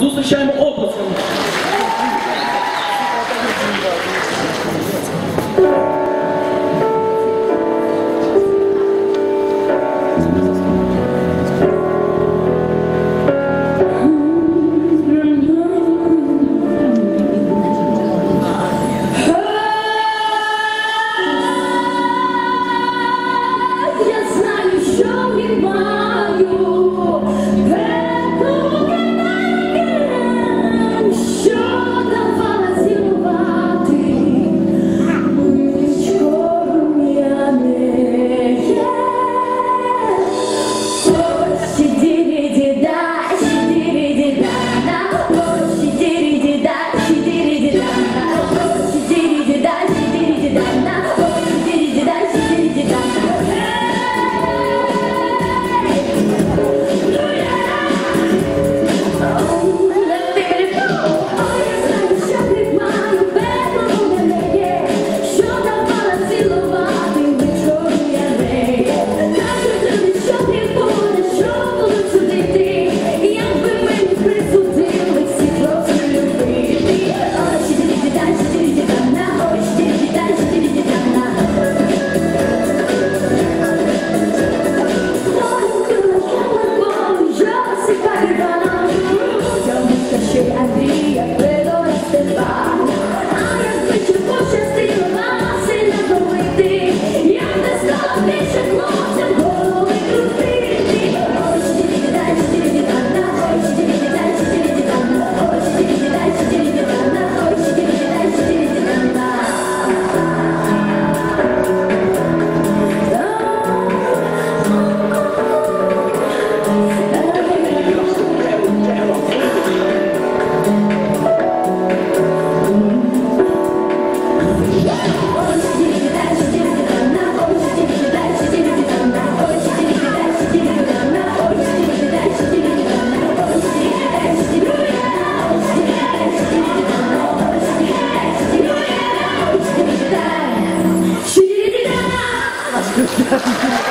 Зустрічаємо оплесками. Obrigada.